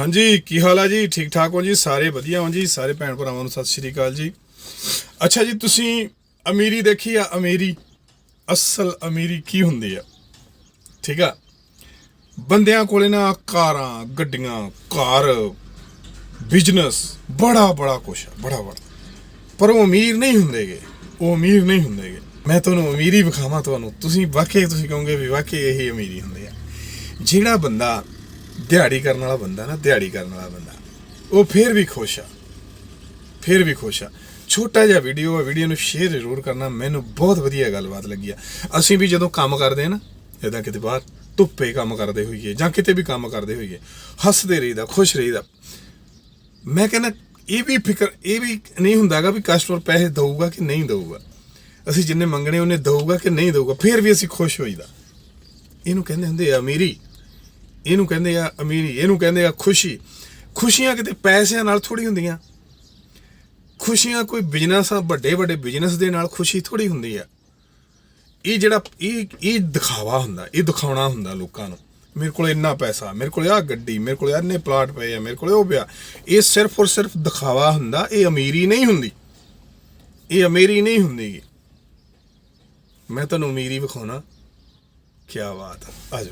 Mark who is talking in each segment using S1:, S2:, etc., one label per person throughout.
S1: ਹਾਂਜੀ, ਕੀ ਹਾਲ ਆ ਜੀ? ਠੀਕ ਠਾਕ ਹੋ ਜੀ? ਸਾਰੇ ਵਧੀਆ ਹੋ ਜੀ? ਸਾਰੇ ਭੈਣ ਭਰਾਵਾਂ ਨੂੰ ਸਤਿ ਸ਼੍ਰੀ ਅਕਾਲ ਜੀ। ਅੱਛਾ ਜੀ, ਤੁਸੀਂ ਅਮੀਰੀ ਦੇਖੀ ਆ? ਅਮੀਰੀ, ਅਸਲ ਅਮੀਰੀ ਕੀ ਹੁੰਦੀ ਆ? ਠੀਕ ਆ? ਬੰਦਿਆਂ ਕੋਲੇ ਨਾ ਕਾਰਾਂ, ਗੱਡੀਆਂ, ਕਾਰ, ਬਿਜ਼ਨਸ, ਬੜਾ ਬੜਾ ਕੁਛ ਆ, ਬੜਾ ਬੜਾ। ਪਰ ਉਹ ਅਮੀਰ ਨਹੀਂ ਹੁੰਦੇਗੇ। ਉਹ ਅਮੀਰ ਨਹੀਂ ਹੁੰਦੇਗੇ। ਮੈਂ ਤੁਹਾਨੂੰ ਅਮੀਰੀ ਵਿਖਾਵਾਂ ਤੁਹਾਨੂੰ। ਤੁਸੀਂ ਵਾਕਈ, ਤੁਸੀਂ ਕਹੋਗੇ ਵੀ ਵਾਕਈ ਇਹ ਅਮੀਰੀ ਹੁੰਦੀ ਆ। ਜਿਹੜਾ ਬੰਦਾ ਦਿਹਾੜੀ ਕਰਨ ਵਾਲਾ ਬੰਦਾ ਨਾ, ਦਿਹਾੜੀ ਕਰਨ ਵਾਲਾ ਬੰਦਾ। ਉਹ ਫੇਰ ਵੀ ਖੁਸ਼ ਆ। ਫੇਰ ਵੀ ਖੁਸ਼ ਆ। ਛੋਟਾ ਜਿਹਾ ਵੀਡੀਓ ਆ ਵੀਡੀਓ ਨੂੰ ਸ਼ੇਅਰ ਜ਼ਰੂਰ ਕਰਨਾ। ਮੈਨੂੰ ਬਹੁਤ ਵਧੀਆ ਗੱਲਬਾਤ ਲੱਗੀ ਆ। ਅਸੀਂ ਵੀ ਜਦੋਂ ਕੰਮ ਕਰਦੇ ਆ ਨਾ ਇਦਾਂ ਕਿਤੇ ਬਾਹਰ ਧੁੱਪੇ ਕੰਮ ਕਰਦੇ ਹੋਈਏ ਜਾਂ ਕਿਤੇ ਵੀ ਕੰਮ ਕਰਦੇ ਹੋਈਏ, ਹੱਸਦੇ ਰਹੀਦਾ, ਖੁਸ਼ ਰਹੀਦਾ। ਮੈਂ ਕਹਿੰਦਾ, ਇਹ ਵੀ ਫਿਕਰ, ਇਹ ਵੀ ਨਹੀਂ ਹੁੰਦਾਗਾ ਵੀ ਕਸਟਮਰ ਪੈਸੇ ਦਊਗਾ ਕਿ ਨਹੀਂ ਦਊਗਾ। ਅਸੀਂ ਜਿੰਨੇ ਮੰਗਣੇ, ਉਹਨੇ ਦਊਗਾ ਕਿ ਨਹੀਂ ਦਊਗਾ। ਫਿਰ ਵੀ ਅਸੀਂ ਖੁਸ਼ ਹੋਈਦਾ। ਇਹਨੂੰ ਕਹਿੰਦੇ ਹੁੰਦੇ ਆ, ਅਮੀਰੀ ਇਹਨੂੰ ਕਹਿੰਦੇ ਆ ਅਮੀਰੀ, ਇਹਨੂੰ ਕਹਿੰਦੇ ਆ ਖੁਸ਼ੀ। ਖੁਸ਼ੀਆਂ ਕਿਤੇ ਪੈਸਿਆਂ ਨਾਲ ਥੋੜੀ ਹੁੰਦੀਆਂ। ਖੁਸ਼ੀਆਂ ਕੋਈ ਬਿਜ਼ਨਸ ਆ, ਵੱਡੇ ਵੱਡੇ ਬਿਜ਼ਨਸ ਦੇ ਨਾਲ ਖੁਸ਼ੀ ਥੋੜੀ ਹੁੰਦੀ ਆ। ਇਹ ਜਿਹੜਾ, ਇਹ ਇਹ ਦਿਖਾਵਾ ਹੁੰਦਾ, ਇਹ ਦਿਖਾਉਣਾ ਹੁੰਦਾ ਲੋਕਾਂ ਨੂੰ। ਮੇਰੇ ਕੋਲ ਇੰਨਾ ਪੈਸਾ, ਮੇਰੇ ਕੋਲ ਆ ਗੱਡੀ, ਮੇਰੇ ਕੋਲ ਇੰਨੇ ਪਲਾਟ ਪਏ ਆ, ਮੇਰੇ ਕੋਲ ਉਹ ਪਿਆ। ਇਹ ਸਿਰਫ ਔਰ ਸਿਰਫ ਦਿਖਾਵਾ ਹੁੰਦਾ, ਇਹ ਅਮੀਰੀ ਨਹੀਂ ਹੁੰਦੀ। ਇਹ ਅਮੀਰੀ ਨਹੀਂ ਹੁੰਦੀ। ਗੀ। ਮੈਂ ਤੁਹਾਨੂੰ ਅਮੀਰੀ ਵਿਖਾਉਣਾ। ਕੀ ਬਾਤ ਆ। ਆ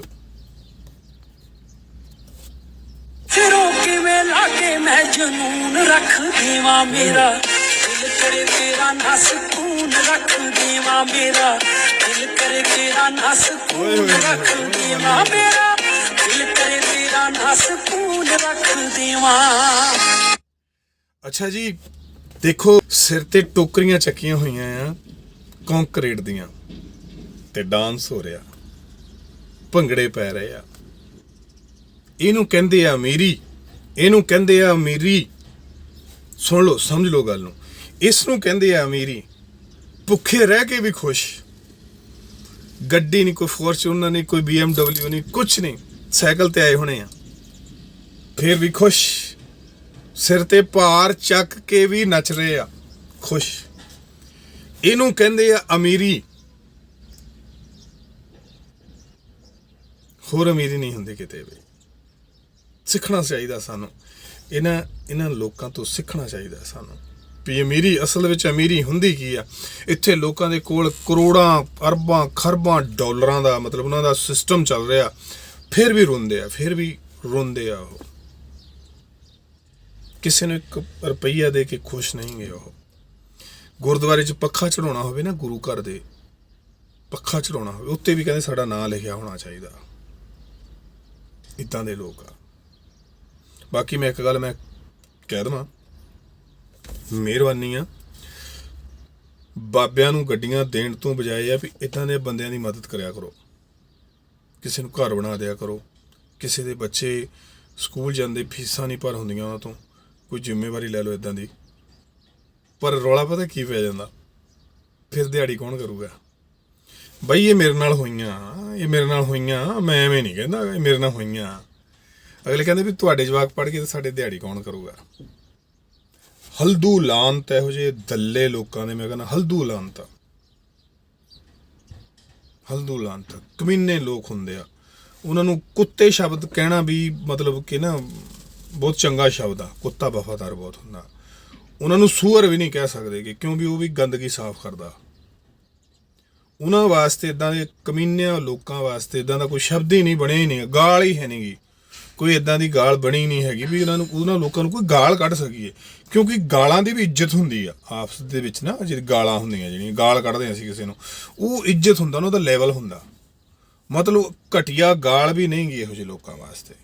S2: ਕਿਵੇਂ ਲਾਗੇ ਮੈਂ ਜਨੂਨ ਰੱਖ ਦੇਵਾਂ ਮੇਰਾ। ਦਿਲ ਕਰੇ ਤੇਰਾ ਨਾ ਸਕੂਨ ਰੱਖ ਦੇਵਾਂ ਮੇਰਾ। ਦਿਲ ਕਰੇ ਤੇਰਾ ਨਾ ਸਕੂਨ ਰੱਖ ਦੇਵਾਂ ਮੇਰਾ। ਦਿਲ ਕਰੇ ਤੇਰਾ ਨਾ ਸਕੂਨ ਰੱਖ ਦੇਵਾਂ।
S1: ਅੱਛਾ ਜੀ ਦੇਖੋ ਸਿਰ ਤੇ ਟੋਕਰੀਆਂ ਚੱਕੀਆਂ ਹੋਈਆਂ ਆ ਕੰਕਰੀਟ ਦੀਆਂ। ਤੇ ਡਾਂਸ ਹੋ ਰਿਹਾ। ਭੰਗੜੇ ਪੈ ਰਹੇ ਆ। ਇਹਨੂੰ ਕਹਿੰਦੇ ਆ ਅਮੀਰੀ। ਇਹਨੂੰ ਕਹਿੰਦੇ ਆ ਅਮੀਰੀ। ਸੁਣ ਲਓ, ਸਮਝ ਲਓ ਗੱਲ ਨੂੰ। ਇਸ ਨੂੰ ਕਹਿੰਦੇ ਆ ਅਮੀਰੀ। ਭੁੱਖੇ ਰਹਿ ਕੇ ਵੀ ਖੁਸ਼। ਗੱਡੀ ਨਹੀਂ, ਕੋਈ ਫੋਰਚੂਨਰ ਨਹੀਂ, ਕੋਈ BMW ਨਹੀਂ ਕੁਝ ਨਹੀਂ। ਸਾਈਕਲ ਤੇ ਆਏ ਹੋਣੇ ਆ। ਫਿਰ ਵੀ ਖੁਸ਼। ਸਿਰ ਤੇ ਭਾਰ ਚੱਕ ਕੇ ਵੀ ਨੱਚ ਰਹੇ ਆ। ਖੁਸ਼। ਇਹਨੂੰ ਕਹਿੰਦੇ ਆ ਅਮੀਰੀ। ਹੋਰ ਅਮੀਰੀ ਨਹੀਂ ਹੁੰਦੀ ਕਿਤੇ ਵੀ। ਸਿੱਖਣਾ ਚਾਹੀਦਾ ਸਾਨੂੰ। ਇਹਨਾਂ ਇਹਨਾਂ ਲੋਕਾਂ ਤੋਂ ਸਿੱਖਣਾ ਚਾਹੀਦਾ ਸਾਨੂੰ। ਵੀ ਅਮੀਰੀ, ਅਸਲ ਵਿੱਚ ਅਮੀਰੀ ਹੁੰਦੀ ਕੀ ਆ? ਇੱਥੇ ਲੋਕਾਂ ਦੇ ਕੋਲ ਕਰੋੜਾਂ, ਅਰਬਾਂ, ਖਰਬਾਂ ਡਾਲਰਾਂ ਦਾ ਮਤਲਬ ਉਹਨਾਂ ਦਾ ਸਿਸਟਮ ਚੱਲ ਰਿਹਾ। ਫਿਰ ਵੀ ਰੋਂਦੇ ਆ, ਫਿਰ ਵੀ ਰੋਂਦੇ ਆ ਉਹ। ਕਿਸੇ ਨੂੰ ਇੱਕ ਰੁਪਈਆ ਦੇ ਕੇ ਖੁਸ਼ ਨਹੀਂ ਗਏ ਉਹ। ਗੁਰਦੁਆਰੇ 'ਚ ਪੱਖਾ ਚੜਾਉਣਾ ਹੋਵੇ ਨਾ ਗੁਰੂ ਘਰ ਦੇ, ਪੱਖਾ ਚੜਾਉਣਾ ਹੋਵੇ, ਉੱਤੇ ਵੀ ਕਹਿੰਦੇ ਸਾਡਾ ਨਾਂ ਲਿਖਿਆ ਹੋਣਾ ਚਾਹੀਦਾ। ਇਦਾਂ ਦੇ ਲੋਕ ਆ। ਬਾਕੀ ਮੈਂ ਇੱਕ ਗੱਲ ਮੈਂ ਕਹਿ ਦਵਾਂ। ਮਿਹਰਬਾਨੀ ਆ। ਬਾਬਿਆਂ ਨੂੰ ਗੱਡੀਆਂ ਦੇਣ ਤੋਂ ਬਜਾਏ ਆ ਵੀ ਇਦਾਂ ਦੇ ਬੰਦਿਆਂ ਦੀ ਮਦਦ ਕਰਿਆ ਕਰੋ। ਕਿਸੇ ਨੂੰ ਘਰ ਬਣਾ ਦਿਆ ਕਰੋ। ਕਿਸੇ ਦੇ ਬੱਚੇ ਸਕੂਲ ਜਾਂਦੇ ਫੀਸਾਂ ਨਹੀਂ ਭਰ ਹੁੰਦੀਆਂ ਉਹਨਾਂ ਤੋਂ। ਕੋਈ ਜ਼ਿੰਮੇਵਾਰੀ ਲੈ ਲਓ ਇਦਾਂ ਦੀ। ਪਰ ਰੌਲਾ ਪਤਾ ਕੀ ਪੈ ਜਾਂਦਾ? ਫਿਰ ਦਿਹਾੜੀ ਕੌਣ ਕਰੂਗਾ? ਬਈ ਇਹ ਮੇਰੇ ਨਾਲ ਹੋਈਆਂ, ਇਹ ਮੇਰੇ ਨਾਲ ਹੋਈਆਂ, ਮੈਂ ਐਵੇਂ ਨਹੀਂ ਕਹਿੰਦਾ, ਇਹ ਮੇਰੇ ਨਾਲ ਹੋਈਆਂ। ਅਗਲੇ ਕਹਿੰਦੇ ਵੀ ਤੁਹਾਡੇ ਜਵਾਕ ਪੜ ਕੇ ਤਾਂ ਸਾਡੇ ਦਿਹਾੜੀ ਕੌਣ ਕਰੂਗਾ? ਹਲਦੂ ਲਾਂਤ ਇਹੋ ਜਿਹੇ ਦੱਲੇ ਲੋਕਾਂ ਦੇ, ਮੈਂ ਕਹਿੰਦਾ ਹਲਦੂ ਲਾਂਤ। ਹਲਦੂ ਲਾਂਤ, ਕਮੀਨੇ ਲੋਕ ਹੁੰਦੇ ਆ। ਉਹਨਾਂ ਨੂੰ ਕੁੱਤੇ ਸ਼ਬਦ ਕਹਿਣਾ ਵੀ ਮਤਲਬ ਕਿ ਨਾ ਬਹੁਤ ਚੰਗਾ ਸ਼ਬਦ ਆ, ਕੁੱਤਾ ਵਫਾਦਾਰ ਬਹੁਤ ਹੁੰਦਾ। ਉਹਨਾਂ ਨੂੰ ਸੂਰ ਵੀ ਨਹੀਂ ਕਹਿ ਸਕਦੇ ਕਿ ਕਿਉਂ ਵੀ ਉਹ ਵੀ ਗੰਦਗੀ ਸਾਫ਼ ਕਰਦਾ। ਉਹਨਾਂ ਵਾਸਤੇ ਇਦਾਂ ਦੇ ਕਮੀਨਿਆਂ ਲੋਕਾਂ ਵਾਸਤੇ ਇਦਾਂ ਦਾ ਕੋਈ ਸ਼ਬਦ ਹੀ ਨਹੀਂ, ਬਣਿਆ ਹੀ ਨਹੀਂ, ਗਾਲ ਹੀ ਹੈ ਨਹੀਂਗੀ ਕੋਈ ਇਦਾਂ ਦੀ ਗਾਲ ਬਣੀ ਨਹੀਂ ਹੈਗੀ ਵੀ ਇਹਨਾਂ ਨੂੰ, ਉਹਨਾਂ ਲੋਕਾਂ ਨੂੰ ਕੋਈ ਗਾਲ ਕੱਢ ਸਕੀਏ। ਕਿਉਂਕਿ ਗਾਲਾਂ ਦੀ ਵੀ ਇੱਜ਼ਤ ਹੁੰਦੀ ਆ। ਆਪਸ ਦੇ ਵਿੱਚ ਨਾ ਜਿਹੜੀ ਗਾਲਾਂ ਹੁੰਦੀਆਂ, ਜਿਹੜੀਆਂ ਗਾਲ ਕੱਢਦੇ ਹਾਂ ਅਸੀਂ ਕਿਸੇ ਨੂੰ, ਉਹ ਇੱਜ਼ਤ ਹੁੰਦਾ ਉਹਨਾਂ ਦਾ ਲੈਵਲ ਹੁੰਦਾ। ਮਤਲਬ ਘਟੀਆ ਗਾਲ ਵੀ ਨਹੀਂ ਗਈ ਇਹੋ ਜਿਹੇ ਲੋਕਾਂ ਵਾਸਤੇ।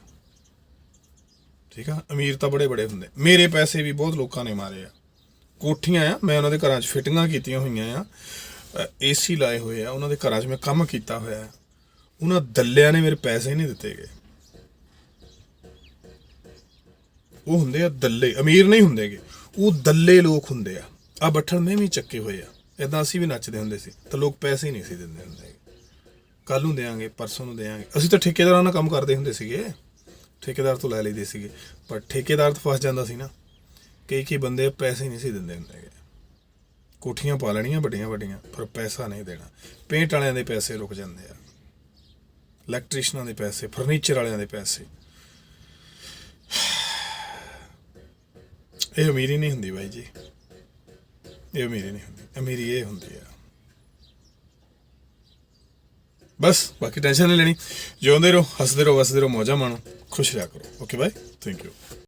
S1: ਠੀਕ ਆ? ਅਮੀਰ ਤਾਂ ਬੜੇ ਬੜੇ ਹੁੰਦੇ। ਮੇਰੇ ਪੈਸੇ ਵੀ ਬਹੁਤ ਲੋਕਾਂ ਨੇ ਮਾਰੇ ਆ। ਕੋਠੀਆਂ ਆ, ਮੈਂ ਉਹਨਾਂ ਦੇ ਘਰਾਂ 'ਚ ਫਿਟਿੰਗਾਂ ਕੀਤੀਆਂ ਹੋਈਆਂ ਆ। ਏਸੀ ਲਾਏ ਹੋਏ ਆ, ਉਹਨਾਂ ਦੇ ਘਰਾਂ 'ਚ ਮੈਂ ਕੰਮ ਕੀਤਾ ਹੋਇਆ ਉਹਨਾਂ ਦੱਲਿਆਂ ਨੇ ਮੇਰੇ ਪੈਸੇ ਨਹੀਂ ਦਿੱਤੇ ਗਏ। ਉਹ ਹੁੰਦੇ ਆ ਦੱਲੇ, ਅਮੀਰ ਨਹੀਂ ਹੁੰਦੇਗੇ ਉਹ ਦੱਲੇ ਲੋਕ ਹੁੰਦੇ ਆ। ਆ ਬੱਠਲ ਨੇ ਵੀ ਚੱਕੇ ਹੋਏ ਆ। ਇਦਾਂ ਅਸੀਂ ਵੀ ਨੱਚਦੇ ਹੁੰਦੇ ਸੀ। ਤਾਂ ਲੋਕ ਪੈਸੇ ਹੀ ਨਹੀਂ ਸੀ ਦਿੰਦੇ ਹੁੰਦੇ। ਕੱਲ ਨੂੰ ਦੇਾਂਗੇ ਪਰਸੋਂ ਨੂੰ ਦੇਾਂਗੇ ਅਸੀਂ ਤਾਂ ਠੇਕੇਦਾਰਾਂ ਨਾਲ ਕੰਮ ਕਰਦੇ ਹੁੰਦੇ ਸੀਗੇ। ਠੇਕੇਦਾਰ ਤੋਂ ਲੈ ਲਈਦੇ ਸੀਗੇ। ਪਰ ਠੇਕੇਦਾਰ ਤਾਂ ਫਸ ਜਾਂਦਾ ਸੀ ਨਾ। ਕਈ ਕਈ ਬੰਦੇ ਪੈਸੇ ਨਹੀਂ ਸੀ ਦਿੰਦੇ ਹੁੰਦੇ ਗੇ। ਕੋਠੀਆਂ ਪਾ ਲੈਣੀਆਂ ਵੱਡੀਆਂ ਵੱਡੀਆਂ, ਪਰ ਪੈਸਾ ਨਹੀਂ ਦੇਣਾ। ਪੇਂਟ ਵਾਲਿਆਂ ਦੇ ਪੈਸੇ ਰੁਕ ਜਾਂਦੇ ਆ। ਇਲੈਕਟ੍ਰੀਸ਼ੀਅਨਾਂ ਦੇ ਪੈਸੇ, ਫਰਨੀਚਰ ਵਾਲਿਆਂ ਦੇ ਪੈਸੇ। ਇਹ ਅਮੀਰੀ ਨਹੀਂ ਹੁੰਦੀ ਬਾਈ ਜੀ। ਇਹ ਅਮੀਰੀ ਨਹੀਂ ਹੁੰਦੀ। ਅਮੀਰੀ ਇਹ ਹੁੰਦੀ ਆ। ਬਸ, ਬਾਕੀ ਟੈਨਸ਼ਨ ਨਹੀਂ ਲੈਣੀ। ਜਿਉਂਦੇ ਰਹੋ, ਹੱਸਦੇ ਰਹੋ, ਵਸਦੇ ਰਹੋ, ਮੌਜਾਂ ਮਾਣੋ। ਖੁਸ਼ ਰਿਹਾ ਕਰੋ। Okay by thank you